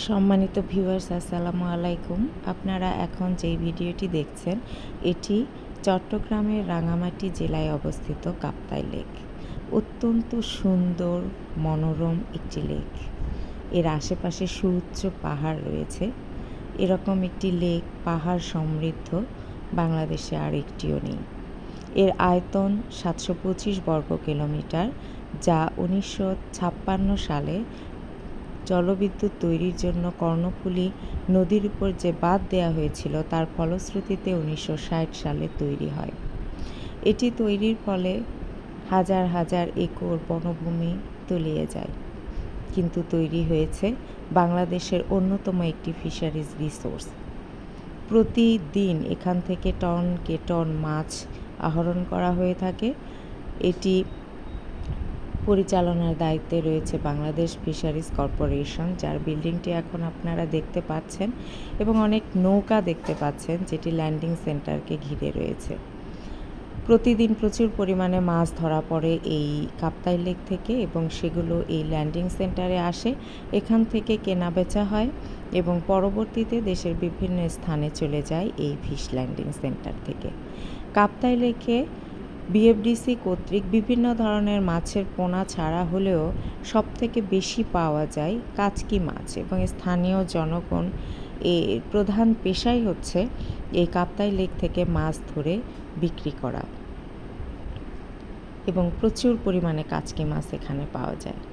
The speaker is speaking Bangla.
সম্মানিত ভিউয়ার্স, আসসালামু আলাইকুম। আপনারা এখন যেই ভিডিওটি দেখছেন, এটি চট্টগ্রামের রাঙামাটি জেলায় অবস্থিত কাপ্তাই লেক। অত্যন্ত সুন্দর, মনোরম একটি লেক। এর আশেপাশে সুউচ্চ পাহাড় রয়েছে। এরকম একটি লেক পাহাড় সমৃদ্ধ, বাংলাদেশে আর একটিও নেই। এর আয়তন সাতশো পঁচিশ বর্গ কিলোমিটার, যা উনিশশো ছাপ্পান্ন সালে জলবিদ্যুৎ তৈরির জন্য কর্ণফুলী নদীর উপর যে বাঁধ দেওয়া হয়েছিল, তার ফলশ্রুতিতে উনিশশো ষাট সালে তৈরি হয়। এটি তৈরির ফলে হাজার হাজার একর বনভূমি তলিয়ে যায়। কিন্তু তৈরি হয়েছে বাংলাদেশের অন্যতম একটি ফিশারিজ রিসোর্স। প্রতিদিন এখান থেকে টন কে টন মাছ আহরণ করা হয়ে থাকে। এটি পরিচালনার দায়িত্বে রয়েছে বাংলাদেশ ফিশারিজ কর্পোরেশন, যার বিল্ডিংটি এখন আপনারা দেখতে পাচ্ছেন এবং অনেক নৌকা দেখতে পাচ্ছেন যেটি ল্যান্ডিং সেন্টারকে ঘিরে রয়েছে। প্রতিদিন প্রচুর পরিমাণে মাছ ধরা পড়ে এই কাপ্তাই লেক থেকে এবং সেগুলো এই ল্যান্ডিং সেন্টারে আসে, এখান থেকে কেনা বেচা হয় এবং পরবর্তীতে দেশের বিভিন্ন স্থানে চলে যায় এই ফিশ ল্যান্ডিং সেন্টার থেকে। কাপ্তাই লেকে বিএফডিসি কর্তৃক বিভিন্ন ধরনের মাছের পোনা ছাড়া হলেও সব থেকে বেশি পাওয়া যায় কাচকি মাছ এবং স্থানীয় জনগণ এর প্রধান পেশাই হচ্ছে এই কাপ্তাই লেক থেকে মাছ ধরে বিক্রি করা এবং প্রচুর পরিমাণে কাচকি মাছ এখানে পাওয়া যায়।